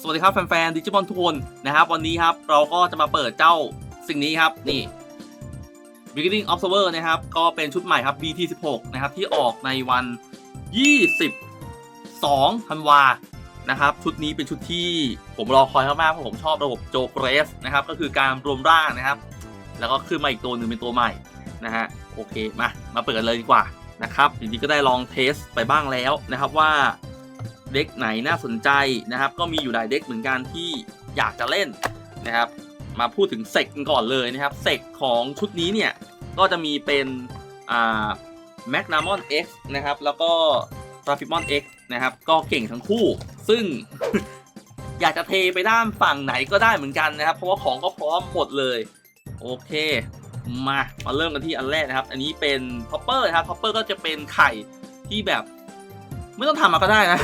สวัสดีครับแฟนๆดิจิมอนทุกคนนะครับวันนี้ครับเราก็จะมาเปิดเจ้าสิ่งนี้ครับนี่ Beginning Observer นะครับก็เป็นชุดใหม่ครับ BT16 นะครับที่ออกในวัน 22ธันวานะครับชุดนี้เป็นชุดที่ผมรอคอยมากๆเพราะผมชอบระบบโจเกรสนะครับก็คือการรวมร่างนะครับ แล้วก็ขึ้นมาอีกตัวหนึ่งเป็นตัวใหม่นะฮะโอเคมามาเปิดเลยดีกว่านะครับจริงๆก็ได้ลองเทสไปบ้างแล้วนะครับว่า เด็กไหนน่าสนใจนะครับ ก็มีอยู่หลายเด็กเหมือนกันที่อยากจะเล่นนะครับ มาพูดถึงเซกกันก่อนเลยนะครับเซกของชุดนี้เนี่ย ก็จะมีเป็นอ่าแมกนามอน X นะครับ แล้วก็ทราฟิมอน X นะครับ ก็เก่งทั้งคู่ ซึ่งอยากจะเทไปด้านฝั่งไหนก็ได้เหมือนกันนะครับ เพราะว่าของก็พร้อมหมดเลย โอเค มา มาเริ่มกันที่อันแรกนะครับ อันนี้เป็นท็อปเปอร์นะครับท็อปเปอร์ก็จะเป็นไข่ที่แบบ ไม่ต้องทำมาก็ได้นะ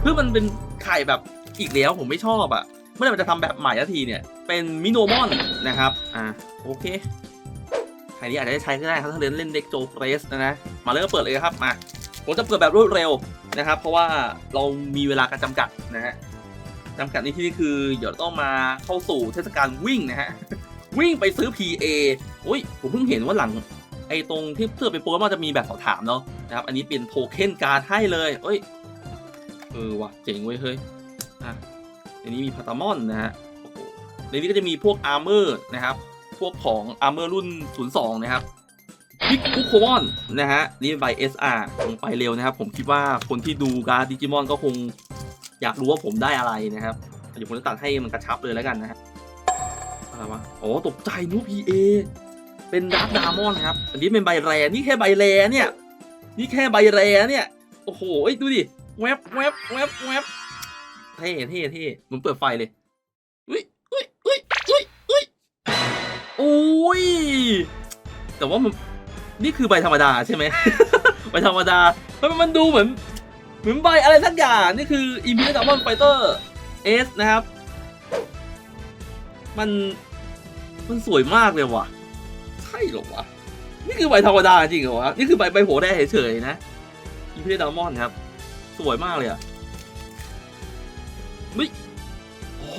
เพื่อมันเป็นไข่แบบอีกแล้วผมไม่ชอบอะ่ะเมื่อไหร่มันจะทำแบบใหม่ทันทีเนี่ยเป็นมิโนมอนนะครับอ่าโอเคไข่นี้อาจจะได้ใช้ก็ได้ครับถ้าเล่นเล่นเด็กโจเฟรสนะนะมาเริ่มเปิดเลยครับมาผมจะเปิดแบบรวดเร็วนะครับ เพราะว่าเรามีเวลาการจำกัดนะฮะจำกัดในที่นี้คือเดี๋ยวต้องมาเข้าสู่เทศกาลวิ่งนะฮะวิ่งไปซื้อ PA อุ้ยผมเพิ่งเห็นว่าหลังไอ้ตรงที่เพื่อเป็นโปรแกรมจะมีแบบสอบถามเนาะ นะครับ อันนี้เป็นโทเค็นการ์ดให้เลยเอ้ย เออว่ะเจ๋งเว้ยเฮ้ย อะในนี้มีพาตามอนนะฮะโอ้โหในนี้ก็จะมีพวกอาร์เมอร์นะครับ พวกของอาร์เมอร์รุ่น 02 นะครับบิ๊กคุโคมอนนะฮะ นี่ใบ SR ลงไปเร็วนะครับ ผมคิดว่าคนที่ดูการ์ดดิจิมอนก็คงอยากรู้ว่าผมได้อะไรนะครับเดี๋ยวผมจะตัดให้มันกระชับเลยแล้วกันนะฮะอะไรวะโอ้ตกใจนูพีเอเป็นดาร์กดามอนครับ อันนี้เป็นใบแรนี่แค่ใบแรเนี่ย นี่แค่ใบแรเนี่ย โอ้โหเอ้ดูดิแวบแวบแวบแวบเท่เท่เท่เหมันเปิดไฟเลยอุ้ยอุ้ยอุ้ยอุ้ยอุ้ยโอ้ยแต่ว่ามันนี่คือใบธรรมดาใช่ไหมใบธรรมดามันมันดูเหมือน เหมือนใบอะไรสักอย่างนี่คือ i m p e r i a l Diamond Fighter S นะครับ มันมันสวยมากเลยว่ะ ใช่หรอวะ นี่คือใบธรรมดาจริงเหรอวะนี่คือใบใบโหแดงเฉยๆนะอิมพีเรียลดามอนครับ สวยมากเลยอะเฮ้ยโอ้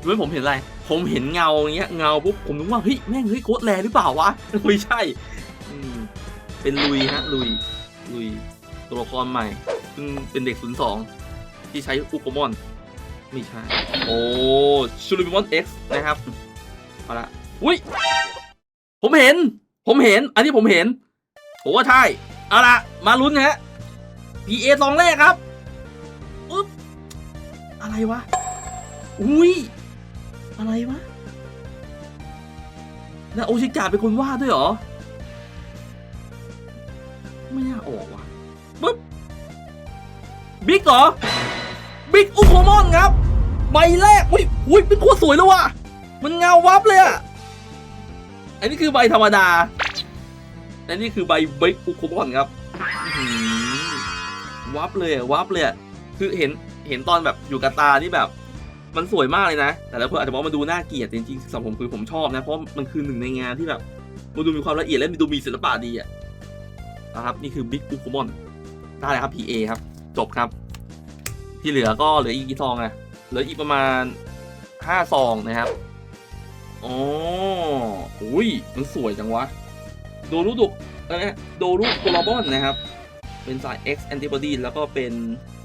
รู้ไหมผมเห็นอะไร ผมเห็นเงาเงี้ยเงาปุ๊บผมนึกว่าเฮ้ยแม่งเฮ้ยโคตรแลหรือเปล่าวะไม่ใช่อืมเป็นลุยฮะลุยลุยตัวละครใหม่เพิ่งเป็นเด็ก02ที่ใช้อุปมอนไม่ใช่ โอ้ชูริมิมอน X นะครับเอาละอุ้ย ผมเห็น ผมเห็น อันนี้ผมเห็นโอ้ใช่ เอาละมาลุ้นนะฮะ PA ซองแรกครับอุ๊บอะไรวะ อุ้ย อะไรวะ แล้วโอชิกาเป็นคนวาดด้วยเหรอ ไม่น่าออกว่ะปึ๊บ บิ๊กเหรอ บิ๊กอุโคมอนครับ ใบแรก อุ้ยอุ้ยเป็นโคตรสวยแล้วว่ะ มันเงาวับเลยอะ อันนี้คือใบธรรมดา และนี่คือใบบิ๊กอุโคมอนครับวับเลยอะวับเลยอะคือเห็นเห็นตอนแบบอยู่กับตานี่แบบ มันสวยมากเลยนะ แต่แล้วคนอาจจะบอกว่ามันดูน่าเกลียดจริงๆสำหรับผมคือผมชอบนะเพราะมันคือหนึ่งในงานที่แบบมันดูมีความละเอียดและดูมีศิลปะดีอะนะครับนี่คือบิ๊กอุโคมอนได้เลยครับ PA ครับ จบครับ ที่เหลือก็เหลืออีกกี่ซองอะเหลืออีกประมาณห้าซองนะครับ อ๋ออุ้ย มันสวยจังวะ โดรุดุกอะไรนะโดรุโคลาบอนนะครับ เป็นสาย X antibody แล้วก็เป็น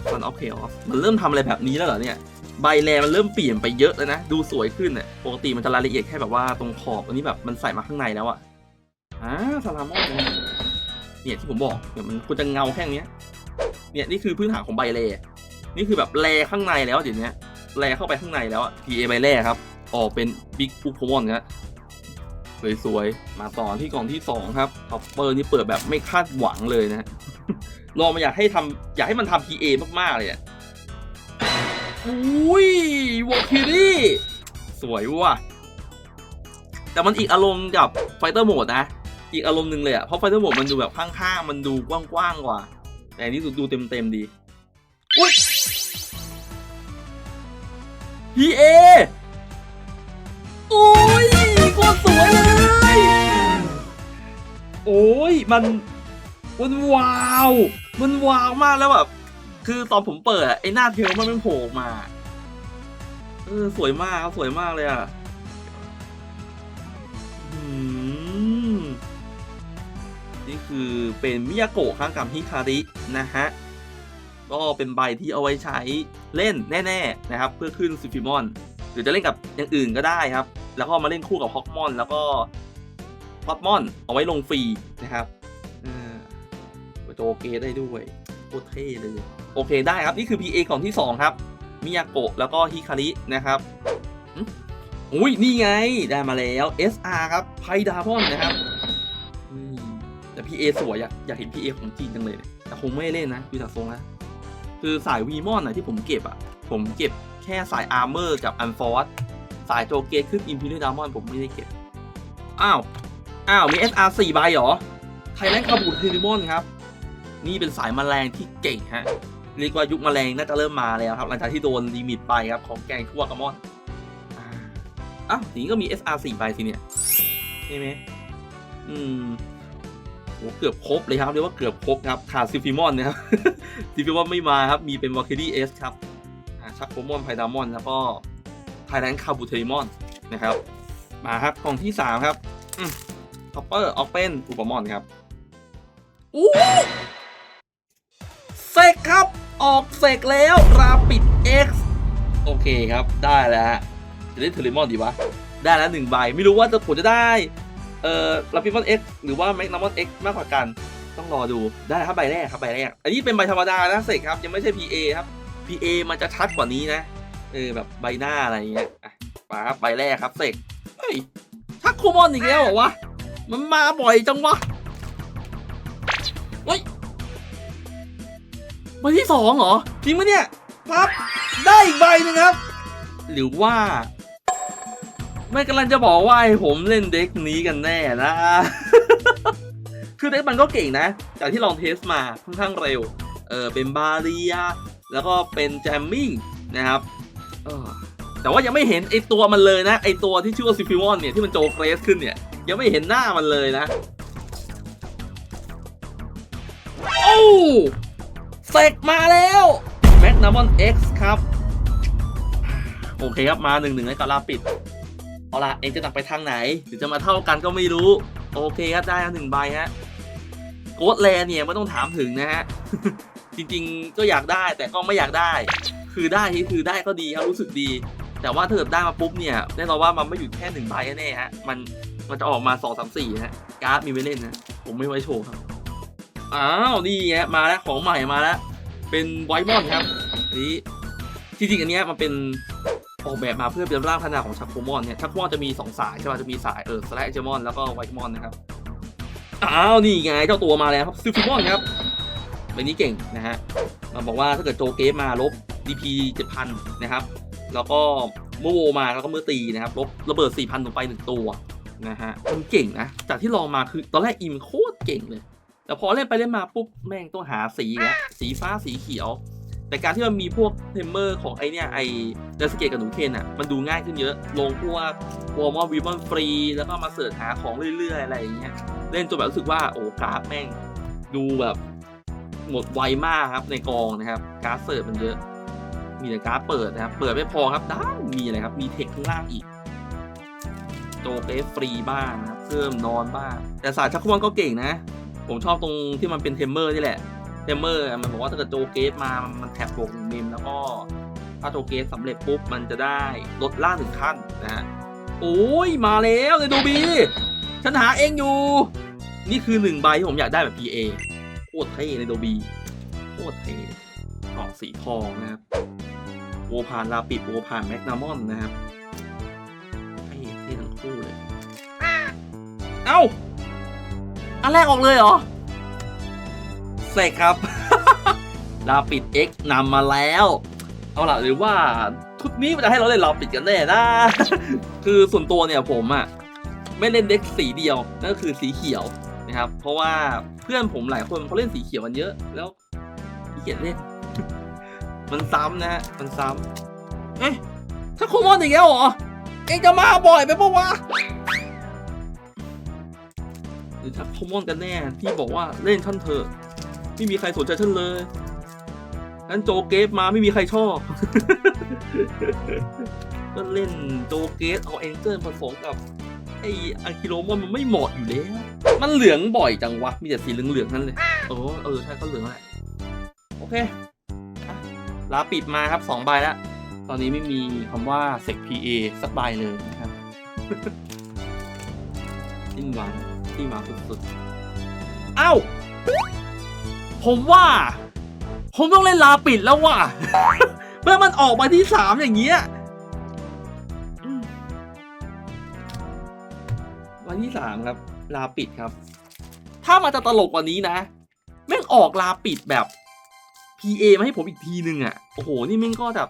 Sun of Chaos มันเริ่มทำอะไรแบบนี้แล้วเหรอเนี่ย ใบแลมันเริ่มเปลี่ยนไปเยอะแล้วนะ ดูสวยขึ้นอะ ปกติมันจะรายละเอียดแค่แบบว่าตรงขอบ อันนี้แบบมันใส่มาข้างในแล้วอะอ่าซาลามอนนะเนี่ยที่ผมบอกเนี่ยมันควรจะเงาแค่เนี้ยเนี่ยนี่คือพื้นฐานของใบแลนี่คือแบบแลข้างในแล้วเดี๋ยวนี้แลเข้าไปข้างในแล้วอะ PA ใบแรครับ ออกเป็นบิ๊กอุโคมอนครับสวยๆ มาต่อที่กล่องที่ 2 ครับท็อปเปอร์นี่เปิดแบบไม่คาดหวังเลยนะลอมาอยากให้ทำอยากให้มันทำ PA มากๆ เลยอะอุ้ยวอลคิรี่สวยว่ะ แต่มันอีกอารมณ์กับไฟเตอร์โหมดนะ อีกอารมณ์หนึ่งเลยอะ เพราะไฟเตอร์โหมดมันดูแบบข้างๆ มันดูกว้างๆ กว่า แต่อันนี้ดูเต็มๆ ดี อุ้ยพีเอ ตรสวยเลย โอ้ยมันมันว้าว มันว้าวมากแล้วแบบคือตอนผมเปิดอะไอ้หน้าเทลมันไม่โผล่มา เออสวยมากครับสวยมากเลยอะนี่คือเป็นมิยาโกะข้างกับฮิคารินะฮะ ก็เป็นใบที่เอาไว้ใช้เล่นแน่ ๆ นะครับ เพื่อขึ้นซิฟิมอน หรือจะเล่นกับอย่างอื่นก็ได้ครับ แล้วก็มาเล่นคู่กับฮอกมอน แล้วก็พอตมอน เอาไว้ลงฟรีนะครับอ่าโจเกได้ด้วยโคตรเท่เลย โอเคได้ครับ นี่คือ PA กล่องที่ 2 ครับ มิยาโกะแล้วก็ฮิคารินะครับหึอุ้ยนี่ไงได้มาแล้ว SR ครับไพดามอนนะครับอืมแต่ PA สวยอยากอยากเห็น PA ของจริงจังเลย แต่คงไม่ได้เล่นนะดูจากทรงแล้วคือสายวีมอนนะที่ผมเก็บอะผมเก็บแค่สายอาร์เมอร์กับอันฟอร์ส สายโจเกตขึ้นอิมพีเรียลดามอนผมไม่ได้เก็บ อ้าว อ้าว มี SR 4ใบเหรอ ไทยแลนด์คาบูเทนิมอนครับ นี่เป็นสายแมลงที่เก่งฮะ เรียกว่ายุคแมลงน่าจะเริ่มมาแล้วครับ หลังจากที่โดนลิมิตไปครับ ของแกงทั่วกระมอน อ้าวทีนี้ก็มี SR 4ใบสิเนี่ย ใช่ไหม อืมโหเกือบครบเลยครับเรียกว่าเกือบครบครับขาดซิฟิมอนนะครับซิฟิมอนไม่มาครับ มีเป็นวาเคดี้เอสครับอ่าชักโคมอนไพดามอนแล้วก็ ไทยแลนด์คาบูเทนิมอนนะครับ มาครับกล่องที่ 3 ครับท็อปเปอร์ออกเป็นอุปมอนครับอู้เสกครับ ออกเสกแล้วราปิด X โอเคครับได้แล้วฮะจะได้เทอริมอนดีวะ ได้แล้วหนึ่งใบ ไม่รู้ว่าจะผลจะได้ เอ่อราปิดมอน X หรือว่าแมกนามอน X มากกว่ากันต้องรอดูได้ครับใบแรกครับใบแรก อันนี้เป็นใบธรรมดานะเสกครับยังไม่ใช่ PA ครับ PA มันจะชัดกว่านี้นะ เออแบบใบหน้าอะไรอย่างเงี้ยอะมาครับใบแรกครับเสกเฮ้ยชักโคมอนอีกแล้วเหรอวะมันมาบ่อยจังวะเฮ้ยใบที่สองเหรอจริงไหมเนี่ยปั๊บได้อีกใบหนึงครับ หรือว่า ไม่กำลังจะบอกว่าให้ผมเล่นเด็กนี้กันแน่นะ คือเด็กมันก็เก่งนะ จากที่ลองเทสมาค่อนข้างเร็ว เออเป็นบาเรีย แล้วก็เป็นแจมมิ่งนะครับ แต่ว่ายังไม่เห็นไอตัวมันเลยนะ ไอตัวที่ชื่อว่าซิฟิวอนเนี่ยที่มันโจเฟรสขึ้นเนี่ย ยังไม่เห็นหน้ามันเลยนะ โอ้เสกมาแล้วแมกนามอนเอ็กซ์ครับ โอเคครับมาหนึ่งหนึ่งให้กับลาปิด เอาละเองจะตักไปทางไหน หรือจะมาเท่ากันก็ไม่รู้ โอเคครับได้แล้วหนึ่งใบฮะโกดแลเนี่ยไม่ต้องถามถึงนะฮะ จริงๆก็อยากได้แต่ก็ไม่อยากได้ คือได้ที่คือได้ก็ดีครับรู้สึกดี แต่ว่าถ้าเกิดได้มาปุ๊บเนี่ยแน่นอนว่ามันไม่หยุดแค่หนึ่งใบแน่ฮะมันมันจะออกมาสองสามสี่ฮะการ์ดมีไม่เล่นนะผมไม่ไว้โชว์ครับอ้าวนี่ฮะมาแล้วของใหม่มาแล้วเป็นไวมอนครับนนี้จริงๆอันเนี้ยมันเป็นออกแบบมาเพื่อเป็นร่างพัฒนาของชักโคมอนเนี่ยชักโคมอนจะมีสองสายใช่ไหมจะมีสายเออสไลด์เจมอนแล้วก็ไวท์มอนนะครับอ้าวนี่ไงเจ้าตัวมาแล้วครับซิฟิมอนครับใบนี้เก่งนะฮะมันบอกว่าถ้าเกิดโจเกฟมาลบ DP 7,000 นะครับ แล้วก็เมื่อโวมาแล้วก็เมื่อตีนะครับลบระเบิด 4,000 ลงไปหนึ่งตัวนะฮะมันเก่งนะ จากที่ลองมาคือตอนแรกอิมโคตรเก่งเลย แต่พอเล่นไปเล่นมาปุ๊บแม่งต้องหาสีแล้วสีฟ้าสีเขียว แต่การที่มันมีพวกเทมเมอร์ของไอเนี่ยไอเดสเกตกับหนูเคนอะมันดูง่ายขึ้นเยอะ ลงพวกวอร์มอวีมอนฟรี แล้วก็มาเสิร์ชหาของเรื่อยๆ อะไรอย่างเงี้ยเล่นจนแบบรู้สึกว่าโอ้กราฟแม่งดูแบบหมดไวมากครับในกองนะครับกราฟเสิร์ชมันเยอะ มีแต่การ์ดเปิดนะครับ เปิดไม่พอครับด้านมีอะไรครับ มีเทคข้างล่างอีก โจเกฟฟรีบ้างนะครับเพิ่มนอนบ้าง แต่สายชักควงก็เก่งนะ ผมชอบตรงที่มันเป็นเทมเมอร์นี่แหละ เทมเมอร์มันบอกว่าถ้าเกิดโจเกฟมา มันแท็บบวกหนึ่งมิมแล้วก็ถ้าโจเกฟสำเร็จปุ๊บ มันจะได้ลดล่าหนึ่งขั้นนะฮะ โอ้ยมาแล้วเลยดูบีฉันหาเองอยู่ นี่คือหนึ่งใบที่ผมอยากได้แบบ PA โคตรเท่เลยโดบีโคตรเท่กล่องสีทองนะครับ โวพานลาปิดโวพานแมกนามอนนะครับไอ้เท่ทั้งคู่เลย เอ้า อันแรกออกเลยเหรอเสกครับ ลาปิด X นำมาแล้ว เอาล่ะหรือว่าชุดนี้มันจะให้เราเล่นลาปิดกันแน่นะ คือส่วนตัวเนี่ยผมอะไม่เล่นเด็กสีเดียวนั่นก็คือสีเขียวนะครับ เพราะว่าเพื่อนผมหลายคนเขาเล่นสีเขียวกันเยอะแล้วขี้เกียจเล่น มันซ้ำนะฮะ มันซ้ำเอ๊ะถ้าโคมอนอีกแล้วเหรอ เองจะมาบ่อยไปปะวะ หรือถ้าโคมอนกันแน่ที่บอกว่าเล่นท่านเถอะ ไม่มีใครสนใจท่านเลยงั้นโจเกฟมาไม่มีใครชอบ ก็เล่นโจเกฟเอาแองเจิลผสมกับไออากิโรมอนมันไม่เหมาะอยู่แล้ว มันเหลืองบ่อยจังวะ มีแต่สีเหลืองๆนั่นเลย โอ้เออ ใช่ก็เหลืองแหละ โอเคอะ ลาปิดมาครับสองใบแล้ว ตอนนี้ไม่มีคำว่า sec pa สักใบเลยนะครับสิ้นหวังที่มาสุดๆ เอ้า ผมว่า ผมต้องเล่นลาปิดแล้วว่ะเพื่อมันออกมาที่สามอย่างเงี้ยวันที่สามครับ ลาปิดครับ ถ้ามันจะตลกกว่านี้นะ แม่งออกลาปิดแบบ PA มาให้ผมอีกทีนึงอะ โอ้โห นี่แม่งก็แบบ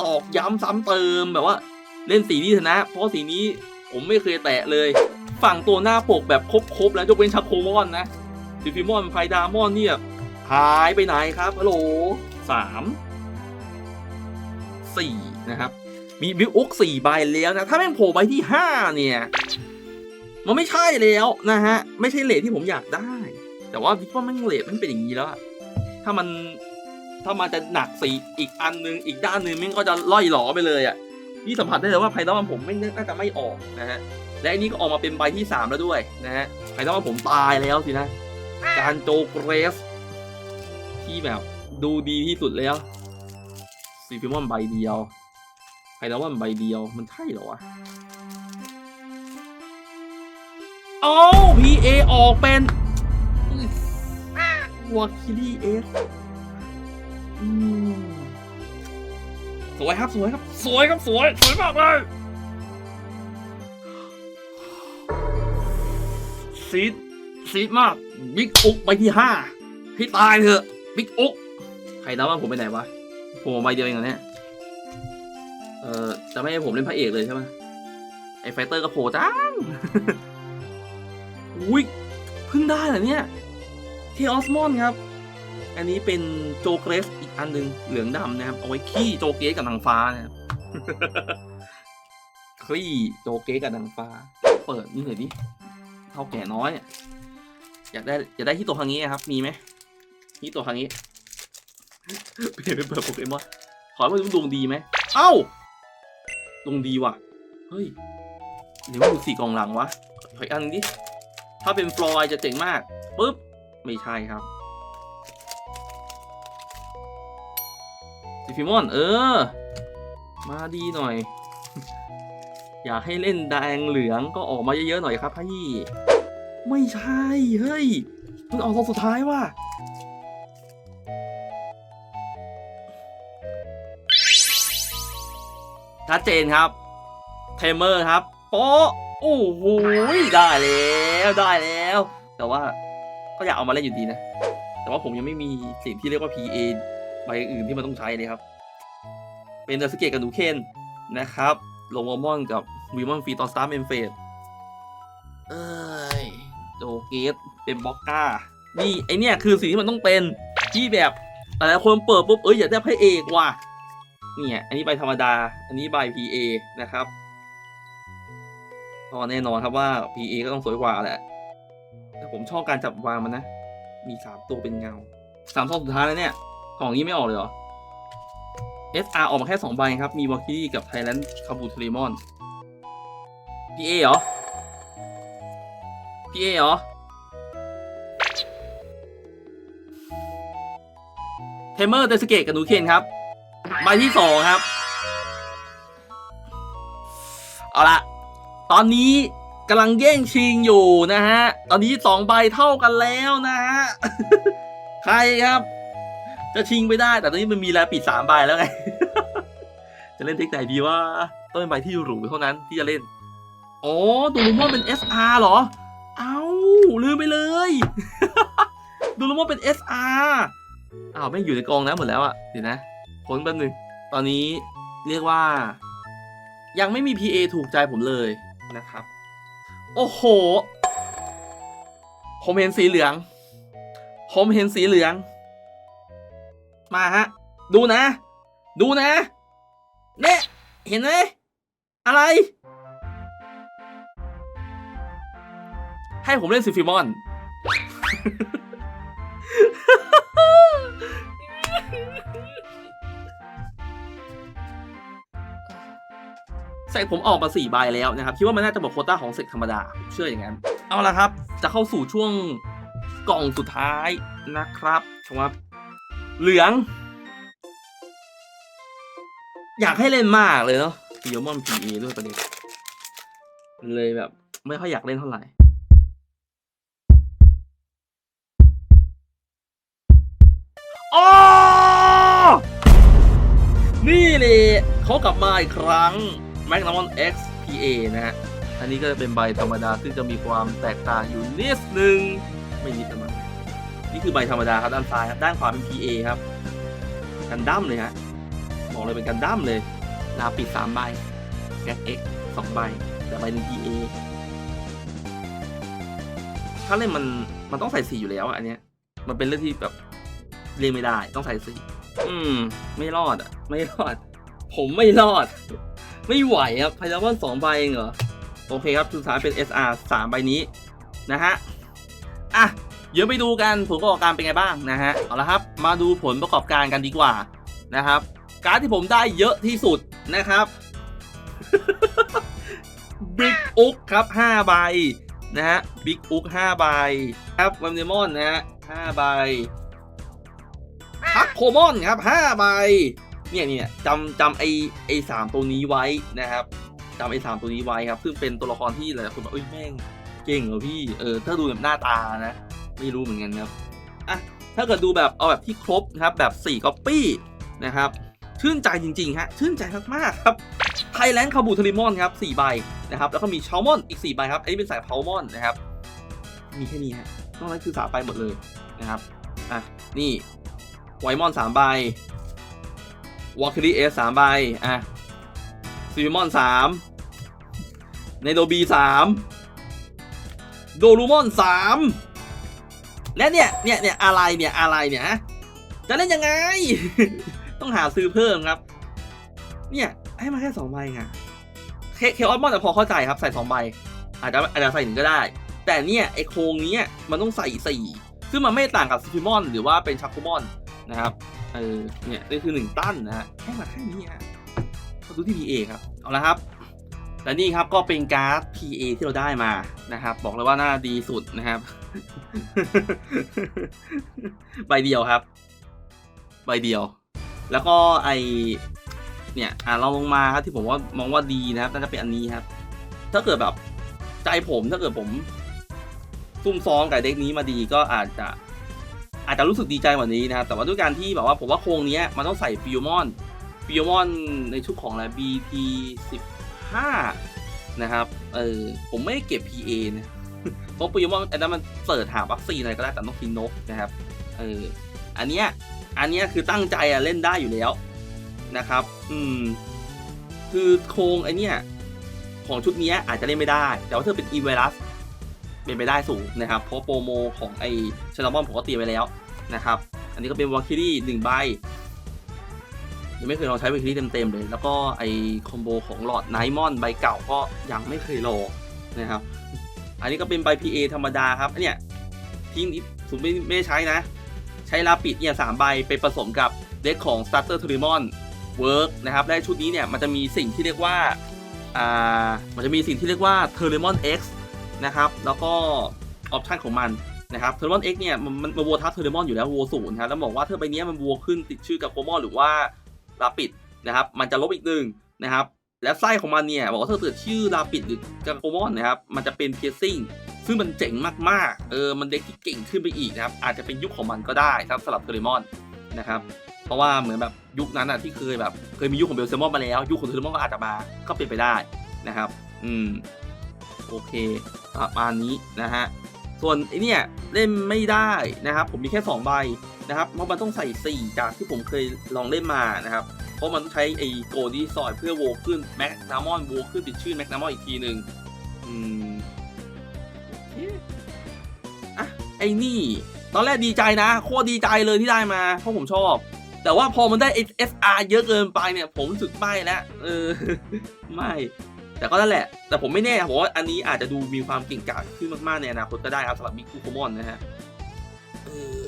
ตอกย้ำซ้ำเติมแบบว่าเล่นสีนี้เถอะนะ เพราะสีนี้ผมไม่เคยแตะเลย ฝั่งตัวหน้าปกแบบครบๆ แล้วยกเว้นชักโคมอนนะซิฟิมอนไพดามอนเนี่ยหายไปไหนครับฮัลโหลสามสี่นะครับ มีบิวอุกสี่ใบแล้วนะ ถ้าแม่งโผล่ใบที่ห้าเนี่ย มันไม่ใช่แล้วนะฮะ ไม่ใช่เลทที่ผมอยากได้ แต่ว่าคิดว่าแม่งเลทมันเป็นอย่างนี้แล้ว ถ้ามันถ้ามันจะหนักสีอีกอันนึงอีกด้านนึงม่งก็จะล่อยหลอไปเลยอะนี่สัมผัสได้เลยว่าไพดอนผมไม่น่าจะไม่ออกนะฮะและอันนี้ก็ออกมาเป็นใบที่ 3 แล้วด้วยนะฮะไพดอนผมตายแล้วสินะ การโจเกรส ที่แบบดูดีที่สุดแล้วซีฟิมอนใบเดียวไพดอนใบเดียวมันใช่เหรอวะโอ้พีเอออกเป็น วาคิลี่เอสสวยครับสวยครับ สวยครับสวย สวยมากเลยซีดซีดมากบิ๊กอุกไปที่ห้าให้ตายเถอะบิ๊กอุกใครนับว่าผมไปไหนวะผมเอาใบเดียวเองเหรอเนี่ยเออจะไม่ให้ผมเล่นพระเอกเลยใช่ไหมไอไฟเตอร์ก็โผล่จังอุ้ยเพิ่งได้เหรอเนี่ย เทออสมอนครับ อันนี้เป็นโจเกรสอีกอันหนึ่งเหลืองดำนะครับ เอาไว้ขี้โจเกรสกับนางฟ้านะครับคลี่โจเกสกับนางฟ้า เปิดนี่หน่อยดิเท่าแก่น้อยอะอยากได้อยากได้ที่ตัวทางนี้ครับ มีไหมที่ตัวทางนี้เปลี่ยนเป็นเปิดโปเกมอนขอให้มันดวงดีไหมเอ้าดวงดีว่ะ เฮ้ยเดี๋ยวมาดูสี่กองหลังวะขออีกอันนึงดิถ้าเป็นฟลอยจะเจ๋งมากปุ๊บ ไม่ใช่ครับซิฟิมอน เออ มาดีหน่อย อยากให้เล่นแดงเหลืองก็ออกมาเยอะๆหน่อยครับพี่ ไม่ใช่ เฮ้ยมันออกตอนสุดท้ายว่ะชัดเจนครับเทมเมอร์ครับโป๊ะโอ้โหได้แล้ว ได้แล้ว แต่ว่า ก็อยากเอามาเล่นอยู่ดีนะ แต่ว่าผมยังไม่มีสิ่งที่เรียกว่า PA ใบอื่นที่มันต้องใช้เลยครับ เป็นเดอร์สเกตกับนูเคนนะครับโลวอมอนกับวีมอนฟรีตอนสตาร์เมนเฟสเอ้ยโจเกตเป็นบ็อกก้า นี่ไอเนี่ยคือสิ่งที่มันต้องเป็นที่แบบแต่ละคนเปิดปุ๊บเอ้ยอยากได้พระเอกว่ะเนี่ยอันนี้ใบธรรมดา อันนี้ใบ PA นะครับก็แน่นอนครับว่า PA ก็ต้องสวยกว่าแหละ ผมชอบการจับวางมันนะ มีสามตัวเป็นเงาสามซองสุดท้ายแล้วเนี่ย ของนี้ไม่ออกเลยเหรอ SR ออกมาแค่สองใบครับ มีวอลคิรี่กับไทแลนด์คาบูทเลมอน PA เหรอ PA เหรอ เทมเมอร์เดสเกตกับนูเคนครับ ใบที่สองครับ เอาละ ตอนนี้ กำลังแย่งชิงอยู่นะฮะ ตอนนี้สองใบเท่ากันแล้วนะฮะ ใครครับ จะชิงไปได้ แต่ตอนนี้มันมีแล้วปิดสามใบแล้วไง จะเล่นเทคไหนดีว่าต้องเป็นใบที่หรูเท่านั้นที่จะเล่น อ๋อดูลูมอนเป็น SR เหรอ เอาลืมไปเลย ดูลูมอนเป็น SR อ้าวไม่งอยู่ในกองน้ำหมดแล้วอะเดี๋ยวนะค้นแป๊บนึง ตอนนี้เรียกว่า ยังไม่มี PA ถูกใจผมเลยนะครับ โอ้โห ผมเห็นสีเหลือง ผมเห็นสีเหลือง มาฮะ ดูนะ ดูนะ เนี่ยเห็นไหมอะไร ให้ผมเล่นซิฟิมอน เสกผมออกมา4ใบแล้วนะครับคิดว่ามันน่าจะหมดโคต้าของเสกธรรมดาผมเชื่ออย่างนั้นเอาละครับ จะเข้าสู่ช่วงกล่องสุดท้ายนะครับชมครับเหลือง อยากให้เล่นมากเลยเนาะฟิโมอนพีเอด้วยประเด็นเลยแบบ ไม่ค่อยอยากเล่นเท่าไหร่อ๋อนี่เลยเขากลับมาอีกครั้ง m a g n a m o n X PA นะฮะ อันนี้ก็จะเป็นใบธรรมดา ซึ่งจะมีความแตกต่างอยู่นิดนึง ไม่นิดนะมั้นี่คือใบธรรมดาครับด้านซ้ายครับ ด้านขวาเป็น PA ครับ กันดั้มเลยฮะ บอกเลยเป็นกันดั้มเลยลาปิดสามใบแก๊ก X สองใบ แต่ใบหนึ่ง PA ถ้าเล่นมันมันต้องใส่สีอยู่แล้วอะอันเนี้ย มันเป็นเรื่องที่แบบเรียนไม่ได้ต้องใส่สีอืม ไม่รอดอะ ไม่รอด ผมไม่รอด ไม่ไหวครับไพลวันสองใบเองเหรอ โอเคครับสุดท้ายเป็น SR สามใบนี้นะฮะ อะ เดี๋ยวไปดูกันผลประกอบการเป็นไงบ้างนะฮะ เอาละครับ มาดูผลประกอบการกันดีกว่านะครับ การที่ผมได้เยอะที่สุดนะครับบิ๊กอุกครับ5ใบนะฮะบิ๊กอุก5ใบครับวันเดมอนนะฮะ5ใบพักโคมอนครับห้าใบ เนี่ยเนี่ยจำจำไอไอสามตัวนี้ไว้นะครับจำไอสามตัวนี้ไว้ครับ ซึ่งเป็นตัวละครที่หลายคนบอกเอ้ยแม่งเก่งเหรอพี่เออถ้าดูแบบหน้าตานะ ไม่รู้เหมือนกันครับอะถ้าเกิดดูแบบเอาแบบที่ครบนะครับแบบ4ก๊อปปี้นะครับชื่นใจจริงๆฮะชื่นใจมากๆครับไทยแลนด์คาบูทริมอนครับ4ใบนะครับแล้วก็มีชาวมอนอีก 4 ใบครับ อันนี้เป็นสายเพามอนนะครับ มีแค่นี้ฮะนอกนั้นคือสาไปหมดเลยนะครับอะนี่ไวมอนสามใบ วอลคิรีเอสสามใบ อะซีวิมอนสามในโดบีสามโดรูมอนสามและเนี่ย เนี่ย เนี่ย อะไร เนี่ย อะไรเนี่ยฮะ จะเล่นยังไง ต้องหาซื้อเพิ่มครับ เนี่ย ให้มาแค่สองใบไงเคเคออสมอนแต่พอเข้าใจครับ ใส่สองใบ อาจจะอาจจะใส่หนึ่งก็ได้ แต่เนี่ย ไอโครงนี้มันต้องใส่สี่ซึ่งมันไม่ต่างกับซิฟิมอน หรือว่าเป็นชักโคมอนนะครับ เออเนี่ยนี่คือหนึ่งตั้นนะฮะแค่มาแค่นี้ฮะมาดูที่ PA ครับเอาละครับและนี่ครับก็เป็นการ์ด PA ที่เราได้มานะครับ บอกเลยว่าน่าดีสุดนะครับ ใบเดียวครับ ใบเดียว แล้วก็ไอเนี่ยอ่าเราลงมาครับที่ผมว่ามองว่าดีนะครับน่าจะเป็นอันนี้ครับ ถ้าเกิดแบบใจผมถ้าเกิดผมซุ่มซ้อมกับเด็กนี้มาดีก็อาจจะ อาจจะรู้สึกดีใจกว่านี้นะครับแต่ว่าด้วยการที่แบบว่าผมว่าโครงนี้มันต้องใส่ฟิวมอนฟิวมอนในชุดของอะไร BT 15นะครับเออผมไม่ได้เก็บ PA นะเพราะฟิวมอนอันนั้นมันเสิร์ชหาวัคซีนอะไรก็ได้แต่ต้องกินนกนะครับเอออันเนี้ยอันเนี้ยคือตั้งใจอะเล่นได้อยู่แล้วนะครับ อืม คือโครงไอเนี้ยของชุดนี้อาจจะเล่นไม่ได้ แต่ว่าเธอเป็นอีเวรัส เป็นไปได้สูงนะครับ เพราะโปรโมของไอชนามอนผมก็เตรียมไว้แล้วนะครับ อันนี้ก็เป็นวอลคิรี่หนึ่งใบยังไม่เคยลองใช้วอลคิรี่เต็มๆเลย แล้วก็ไอคอมโบของหลอดไนมอนใบเก่าก็ยังไม่เคยลองนะครับ อันนี้ก็เป็นใบ PA ธรรมดาครับ อันเนี่ยทีมนี้ผมไม่ไม่ใช้นะ ใช้ลาปิดเนี่ยสามใบไปผสมกับเด็กของ Starter t o r i m o n Work นะครับ และชุดนี้เนี่ยมันจะมีสิ่งที่เรียกว่า อ่า มันจะมีสิ่งที่เรียกว่า t o r i m o n X นะครับ แล้วก็ออปชันของมันนะครับเทอร์มอนเอ็กเนี่ยมันมันวัวทับเทอร์มอนอยู่แล้ววัวศูนย์ครับแล้วบอกว่าถ้าใบเนี้ยมันวัวขึ้นติดชื่อกับโคมอนหรือว่าลาปิดนะครับมันจะลบอีกหนึ่งนะครับและไส้ของมันเนี่ยบอกว่าถ้าเกิดชื่อลาปิดหรือกับโคมอนนะครับมันจะเป็นเพียซิ่งซึ่งมันเจ๋งมากๆเออมันเด็กที่เก่งขึ้นไปอีกนะครับอาจจะเป็นยุคของมันก็ได้ครับสำหรับเทอร์มอนนะครับเพราะว่าเหมือนแบบยุคนั้นอะที่เคยแบบเคยมียุคของเบลเซมอนมาแล้ว ยุคของเทอร์มอนก็อาจจะมาก็เป็นไปได้นะครับ อืมโอเค ประมาณนี้นะฮะ ส่วนไอเนี่ยเล่นไม่ได้นะครับ ผมมีแค่ 2 ใบนะครับเพราะมันต้องใส่ 4 จากที่ผมเคยลองเล่นมานะครับ เพราะมันต้องใช้ไอโกดีซอยเพื่อโวขึ้นแม็กนามอนโวขึ้นติดชื่อแม็กนามอนอีกทีหนึ่งอืมอะไอนี่ตอนแรกดีใจนะโคตรดีใจเลยที่ได้มา เพราะผมชอบ แต่ว่าพอมันได้ SR เยอะเกินไปเนี่ย ผมรู้สึกไม่แล้วเออ ไม่ แต่ก็นั่นแหละ แต่ผมไม่แน่ผมว่าอันนี้อาจจะดูมีความเก่งกาจขึ้นมากๆในอนาคตก็ได้ครับสำหรับมิคูโคมอนนะฮะเออ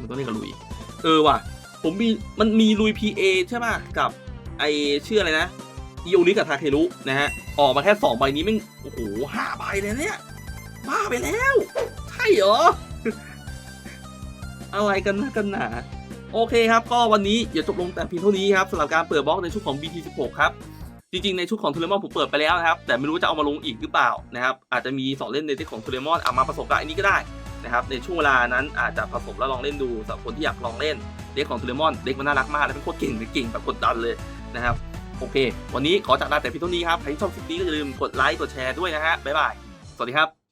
มันต้องเรียกกับลุย เออว่ะ ผมมีมันมีลุย PA ใช่ป่ะกับไอชื่ออะไรนะอีโอริกับทาเครุนะฮะ ออกมาแค่ 2 ใบนี้ม่งโอ้โหห้าใบเลยเนี่ยบ้าไปแล้ว ใช่เหรอ อะไรกันนะกันหนาโอเคครับ ก็วันนี้อย่าจบลงแต่เพียงเท่านี้ครับสำหรับการเปิดบล็อกในชุดของ BT16 ครับ จริงๆ ในชุดของทูเลมอนผมเปิดไปแล้วนะครับ แต่ไม่รู้จะเอามาลงอีกหรือเปล่านะครับ อาจจะมีสอนเล่นในเด็กของทูเลมอนเอามาผสมกับอันนี้ก็ได้นะครับ ในช่วงเวลานั้นอาจจะผสมแล้วลองเล่นดูสำหรับคนที่อยากลองเล่นเด็กของทูเลมอนเด็กมันน่ารักมากและเป็นโคตรเก่งเลยเก่งแบบกดดันเลยนะครับโอเค วันนี้ขอจากลาแต่เพียงเท่านี้ครับใครที่ชอบคลิปนี้ก็อย่าลืมกดไลค์กดแชร์ด้วยนะฮะบ๊ายบายสวัสดีครับ